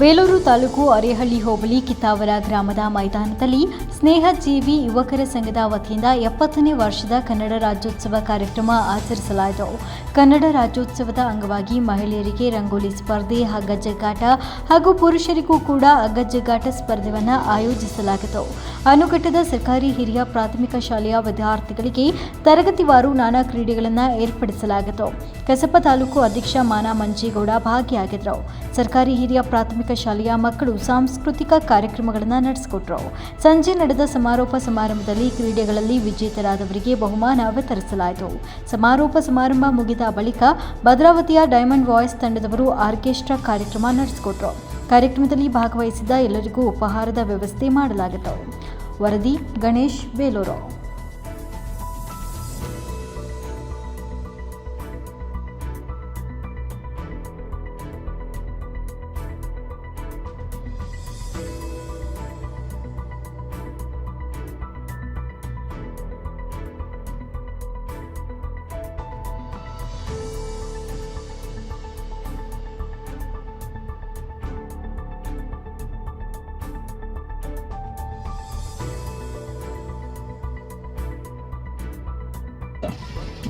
ಬೇಲೂರು ತಾಲೂಕು ಅರೇಹಳ್ಳಿ ಹೋಬಳಿ ಕಿತ್ತಾವರ ಗ್ರಾಮದ ಮೈದಾನದಲ್ಲಿ ಸ್ನೇಹ ಜೀವಿ ಯುವಕರ ಸಂಘದ ವತಿಯಿಂದ ಎಪ್ಪತ್ತನೇ ವರ್ಷದ ಕನ್ನಡ ರಾಜ್ಯೋತ್ಸವ ಕಾರ್ಯಕ್ರಮ ಆಚರಿಸಲಾಯಿತು. ಕನ್ನಡ ರಾಜ್ಯೋತ್ಸವದ ಅಂಗವಾಗಿ ಮಹಿಳೆಯರಿಗೆ ರಂಗೋಲಿ ಸ್ಪರ್ಧೆ ಹಗ್ಗಜಗ್ಗಾಟ ಹಾಗೂ ಪುರುಷರಿಗೂ ಕೂಡ ಹಗ್ಗಜಗ್ಗಾಟ ಸ್ಪರ್ಧೆಯನ್ನು ಆಯೋಜಿಸಲಾಗಿತ್ತು. ಅನುಘಟ್ಟದ ಸರ್ಕಾರಿ ಹಿರಿಯ ಪ್ರಾಥಮಿಕ ಶಾಲೆಯ ವಿದ್ಯಾರ್ಥಿಗಳಿಗೆ ತರಗತಿವಾರು ನಾನಾ ಕ್ರೀಡೆಗಳನ್ನು ಏರ್ಪಡಿಸಲಾಗಿತ್ತು. ಕಸಪ ತಾಲೂಕು ಅಧ್ಯಕ್ಷ ಮಾನ ಮಂಜೇಗೌಡ ಭಾಗಿಯಾಗಿದ್ದರು. ಸರ್ಕಾರಿ ಹಿರಿಯ ಪ್ರಾಥಮಿಕ ಶಾಲೆಯ ಮಕ್ಕಳು ಸಾಂಸ್ಕೃತಿಕ ಕಾರ್ಯಕ್ರಮಗಳನ್ನು ನಡೆಸಿಕೊಟ್ರು. ಸಂಜೆ ನಡೆದ ಸಮಾರೋಪ ಸಮಾರಂಭದಲ್ಲಿ ಕ್ರೀಡೆಗಳಲ್ಲಿ ವಿಜೇತರಾದವರಿಗೆ ಬಹುಮಾನ ವಿತರಿಸಲಾಯಿತು. ಸಮಾರೋಪ ಸಮಾರಂಭ ಮುಗಿದ ಬಳಿಕ ಭದ್ರಾವತಿಯ ಡೈಮಂಡ್ ವಾಯ್ಸ್ ತಂಡದವರು ಆರ್ಕೆಸ್ಟ್ರಾ ಕಾರ್ಯಕ್ರಮ ನಡೆಸಿಕೊಟ್ರು. ಕಾರ್ಯಕ್ರಮದಲ್ಲಿ ಭಾಗವಹಿಸಿದ ಎಲ್ಲರಿಗೂ ಉಪಹಾರದ ವ್ಯವಸ್ಥೆ ಮಾಡಲಾಗಿತ್ತು. ವರದಿ ಗಣೇಶ್ ಬೇಲೂರು.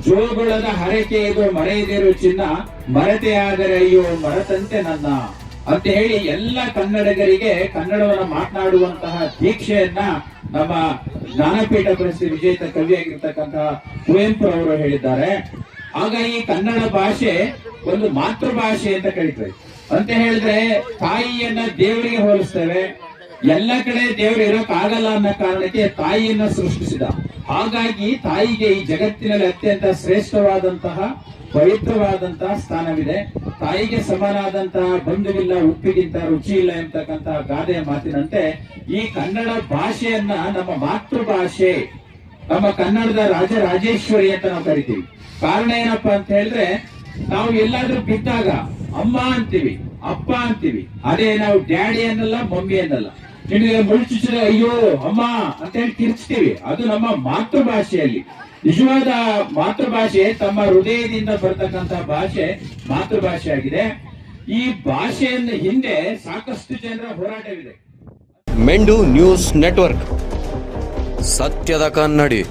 ಜೋಗುಳದ ಹರಕೆ ಇದು ಮರೆಯದಿರು ಚಿನ್ನ ಮರತೆಯಾದರೆ ಅಯ್ಯೋ ಮರತಂತೆ ನನ್ನ ಅಂತ ಹೇಳಿ ಎಲ್ಲ ಕನ್ನಡಿಗರಿಗೆ ಕನ್ನಡವನ್ನ ಮಾತನಾಡುವಂತಹ ದೀಕ್ಷೆಯನ್ನ ನಮ್ಮ ಜ್ಞಾನಪೀಠ ಪ್ರಶಸ್ತಿ ವಿಜೇತ ಕವಿಯಾಗಿರ್ತಕ್ಕಂತಹ ಕುವೆಂಪು ಅವರು ಹೇಳಿದ್ದಾರೆ. ಆಗ ಈ ಕನ್ನಡ ಭಾಷೆ ಒಂದು ಮಾತೃಭಾಷೆ ಅಂತ ಕರೀತಾರೆ. ಅಂತ ಹೇಳಿದ್ರೆ ತಾಯಿಯನ್ನ ದೇವರಿಗೆ ಹೋಲಿಸ್ತೇವೆ. ಎಲ್ಲ ಕಡೆ ದೇವರು ಇರೋಕ್ ಆಗಲ್ಲ ಅನ್ನೋ ಕಾರಣಕ್ಕೆ ತಾಯಿಯನ್ನ ಸೃಷ್ಟಿಸಿದ. ಹಾಗಾಗಿ ತಾಯಿಗೆ ಈ ಜಗತ್ತಿನಲ್ಲಿ ಅತ್ಯಂತ ಶ್ರೇಷ್ಠವಾದಂತಹ, ಪವಿತ್ರವಾದಂತಹ ಸ್ಥಾನವಿದೆ. ತಾಯಿಗೆ ಸಮನಾದಂತಹ ಬಂಧುವಿಲ್ಲ, ಉಪ್ಪಿಗಿಂತ ರುಚಿ ಇಲ್ಲ ಎಂಬತಕ್ಕಂತಹ ಗಾದೆಯ ಮಾತಿನಂತೆ ಈ ಕನ್ನಡ ಭಾಷೆಯನ್ನ ನಮ್ಮ ಮಾತೃಭಾಷೆ, ನಮ್ಮ ಕನ್ನಡದ ರಾಜರಾಜೇಶ್ವರಿ ಅಂತ ನಾವು ಕರಿತೀವಿ. ಕಾರಣ ಏನಪ್ಪಾ ಅಂತ ಹೇಳಿದ್ರೆ, ನಾವು ಎಲ್ಲಾದ್ರೂ ಬಿದ್ದಾಗ ಅಮ್ಮ ಅಂತೀವಿ, ಅಪ್ಪ ಅಂತೀವಿ. ಅದೇ ನಾವು ಡ್ಯಾಡಿ ಅನ್ನಲ್ಲ ಮಮ್ಮಿ ಅನ್ನಲ್ಲ ನಿಮಗೆ ಮುಳುಚಿಸಿದ್ರೆ ಅಯ್ಯೋ, ಅಮ್ಮ ಅಂತ ಹೇಳಿ ತಿರ್ಚ್ತೀವಿ. ಅದು ನಮ್ಮ ಮಾತೃಭಾಷೆಯಲ್ಲಿ. ನಿಜವಾದ ಮಾತೃಭಾಷೆ ತಮ್ಮ ಹೃದಯದಿಂದ ಬರ್ತಕ್ಕಂತ ಭಾಷೆ, ಮಾತೃಭಾಷೆ ಆಗಿದೆ. ಈ ಭಾಷೆಯಿಂದ ಹಿಂದೆ ಸಾಕಷ್ಟು ಜನರ ಹೋರಾಟವಿದೆ. ಮೆಂಡು ನ್ಯೂಸ್ ನೆಟ್ವರ್ಕ್. ಸತ್ಯದ ಕನ್ನಡಿ.